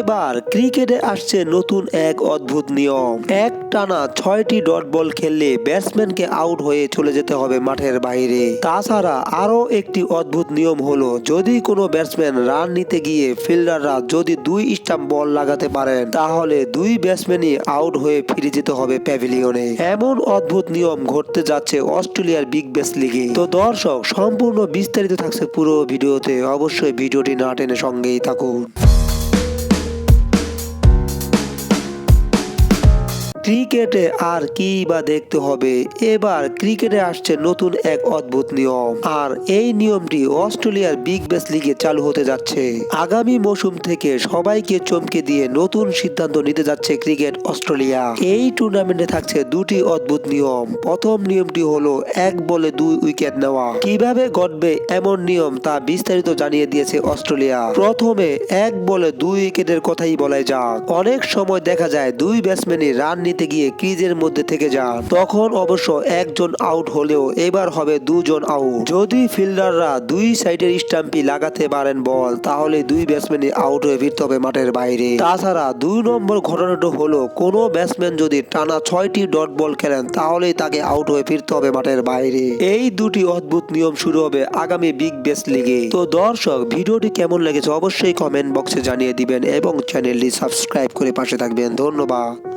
এবার ক্রিকেটে আসছে নতুন এক অদ্ভুত নিয়ম। এক টানা ছয়টি ডট বল খেললে ব্যাটসম্যানকে আউট হয়ে চলে যেতে হবে মাঠের বাইরে। তাছাড়া আরও একটি অদ্ভুত নিয়ম হলো, যদি কোনো ব্যাটসম্যান রান নিতে গিয়ে ফিল্ডাররা যদি দুই স্টাম্প বল লাগাতে পারেন, তাহলে দুই ব্যাটসম্যানই আউট হয়ে ফিরে যেতে হবে প্যাভিলিয়নে। এমন অদ্ভুত নিয়ম ঘটতে যাচ্ছে অস্ট্রেলিয়ার বিগ ব্যাস লিগে। তো দর্শক, সম্পূর্ণ বিস্তারিত থাকছে পুরো ভিডিওতে। অবশ্যই ভিডিওটি না টেনে সঙ্গেই থাকুন। ক্রিকেটে আর কি বা দেখতে হবে? এবার ক্রিকেটে আসছে নতুন এক অদ্ভুত নিয়ম। আর এই নিয়মটি অস্ট্রেলিয়ার বিগ ব্যাশ লিগে চালু হতে যাচ্ছে। আগামী মৌসুম থেকে সবাইকে চমকে দিয়ে নতুন সিদ্ধান্ত নিতে যাচ্ছে ক্রিকেট অস্ট্রেলিয়া। এই টুর্নামেন্টে থাকছে দুটি অদ্ভুত নিয়ম। প্রথম নিয়মটি হলো এক বলে দুই উইকেট নেওয়া। কীভাবে ঘটবে এমন নিয়ম তা বিস্তারিত জানিয়ে দিয়েছে অস্ট্রেলিয়া। প্রথমে এক বলে দুই উইকেটের কথাই বলা যাক। অনেক সময় দেখা যায় দুই ব্যাটসম্যানই রান নিতে গিয়ে ক্রিজের মধ্যে থেকে যান তখন অবশ্য একজন আউট হলেও এবার হবে দুজন আউট। যদি ফিল্ডাররা দুই সাইডের স্টাম্পি লাগাতে পারেন বল, তাহলে দুই ব্যাটসম্যানই আউট হয়ে ফিরতে হবে মাঠের বাইরে। তাছাড়া দুই নম্বর ঘটনাটা হলো, কোনো ব্যাটসম্যান যদি টানা ছয়টি ডট বল খেলেন, তাহলেই তাকে আউট হয়ে ফিরতে হবে মাঠের বাইরে। এই দুটি অদ্ভুত নিয়ম শুরু হবে আগামী বিগ বেস লিগে। তো দর্শক, ভিডিওটি কেমন লেগেছে অবশ্যই কমেন্ট বক্সে জানিয়ে দিবেন এবং চ্যানেলটি সাবস্ক্রাইব করে পাশে থাকবেন। ধন্যবাদ।